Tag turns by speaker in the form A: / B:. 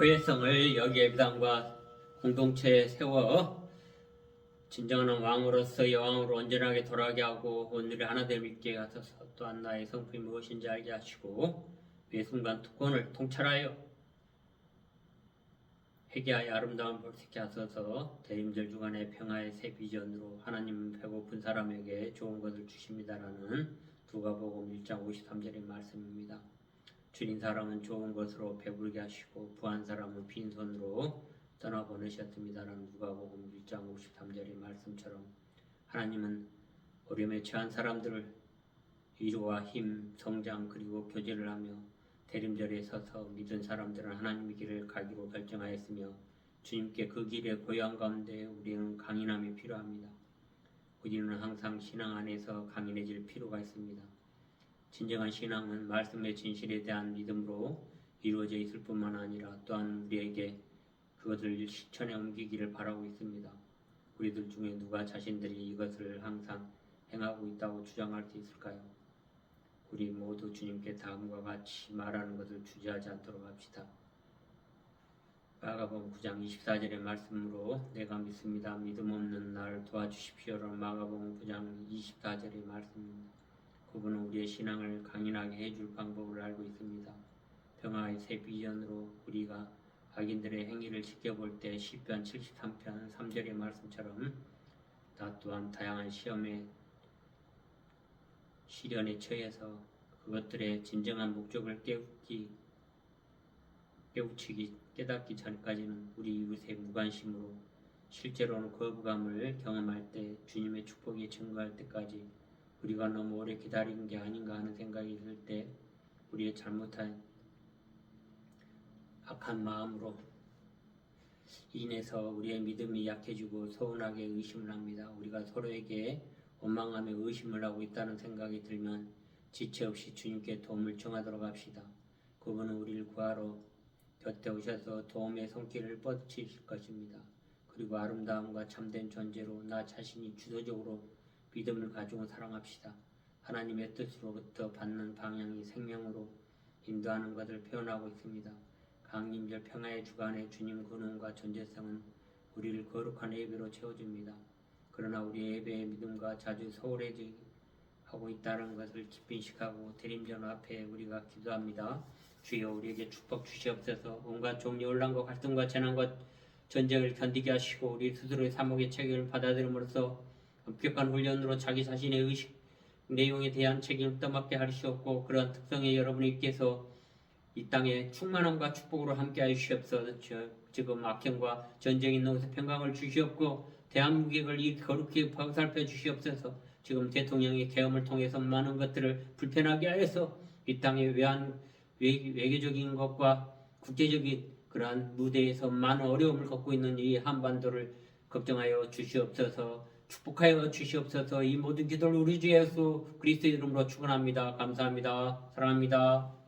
A: 호혜성을 여기 예비당과 공동체에 세워 진정한 왕으로서 여왕으로 온전하게 돌아가게 하고 오늘의 하나됨 믿게 하소서 또한 나의 성품이 무엇인지 알게 하시고 매 순간 특권을 통찰하여 회개하여 아름다운 볼색게 하소서 대림절 주간의 평화의 새 비전으로 하나님 배고픈 사람에게 좋은 것을 주십니다라는 누가복음 1장 53절의 말씀입니다. 줄인 사람은 좋은 것으로 배부르게 하시고 부한 사람은 빈손으로 떠나 보내셨습니다라는 누가복음 1장 53절의 말씀처럼 하나님은 어려움에 처한 사람들을 위로와 힘, 성장 그리고 교제를 하며 대림절에 서서 믿은 사람들은 하나님의 길을 가기로 결정하였으며 주님께 그 길의 고향 가운데 우리는 강인함이 필요합니다. 우리는 항상 신앙 안에서 강인해질 필요가 있습니다. 진정한 신앙은 말씀의 진실에 대한 믿음으로 이루어져 있을 뿐만 아니라 또한 우리에게 그것을 실천에 옮기기를 바라고 있습니다. 우리들 중에 누가 자신들이 이것을 항상 행하고 있다고 주장할 수 있을까요? 우리 모두 주님께 다음과 같이 말하는 것을 주저하지 않도록 합시다. 마가복음 9장 24절의 말씀으로 내가 믿습니다. 믿음 없는 날 도와주십시오라는 마가복음 9장 24절의 말씀입니다. 그분은 우리의 신앙을 강인하게 해줄 방법을 알고 있습니다. 평화의 새 비전으로 우리가 악인들의 행위를 지켜볼 때 10편 73편 3절의 말씀처럼 나 또한 다양한 시험에 시련에 처해서 그것들의 진정한 목적을 깨우기 깨우치기 깨닫기 전까지는 우리 이웃의 무관심으로 실제로는 거부감을 경험할 때 주님의 축복이 증거할 때까지 우리가 너무 오래 기다린 게 아닌가 하는 생각이 들 때 우리의 잘못한 악한 마음으로 인해서 우리의 믿음이 약해지고 서운하게 의심을 합니다. 우리가 서로에게 원망하며 의심을 하고 있다는 생각이 들면 지체 없이 주님께 도움을 청하도록 합시다. 그분은 우리를 구하러 곁에 오셔서 도움의 손길을 뻗치실 것입니다. 그리고 아름다움과 참된 존재로 나 자신이 주도적으로 믿음을 가지고 사랑합시다. 하나님의 뜻으로부터 받는 방향이 생명으로 인도하는 것을 표현하고 있습니다. 강림절 평화의 주간에 주님 근원과 존재성은 우리를 거룩한 예배로 채워줍니다. 그러나 우리의 예배의 믿음과 자주 소홀해지 하고 있다는 것을 깊이 인식하고 대림전 앞에 우리가 기도합니다. 주여 우리에게 축복 주시옵소서 온갖 종류 혼란과 갈등과 재난과 전쟁을 견디게 하시고 우리 스스로의 사목의 책임을 받아들임으로써 엄격한 훈련으로 자기 자신의 의식 내용에 대한 책임을 떠맡게 하시옵고 그런 특성의 여러분께서 이 땅에 충만함과 축복으로 함께하여 주시옵소서 저- 지금 악행과 전쟁이 있는 곳에 평강을 주시옵고 대한민국을 이 거룩히 보살펴 주시옵소서. 지금 대통령의 계엄을 통해서 많은 것들을 불편하게 하여서 이 땅의 외환 외, 외교적인 것과 국제적인 그러한 무대에서 많은 어려움을 겪고 있는 이 한반도를 걱정하여 주시옵소서 축복하여 주시옵소서. 이 모든 기도를 우리 주 예수 그리스도 이름으로 축원합니다. 감사합니다. 사랑합니다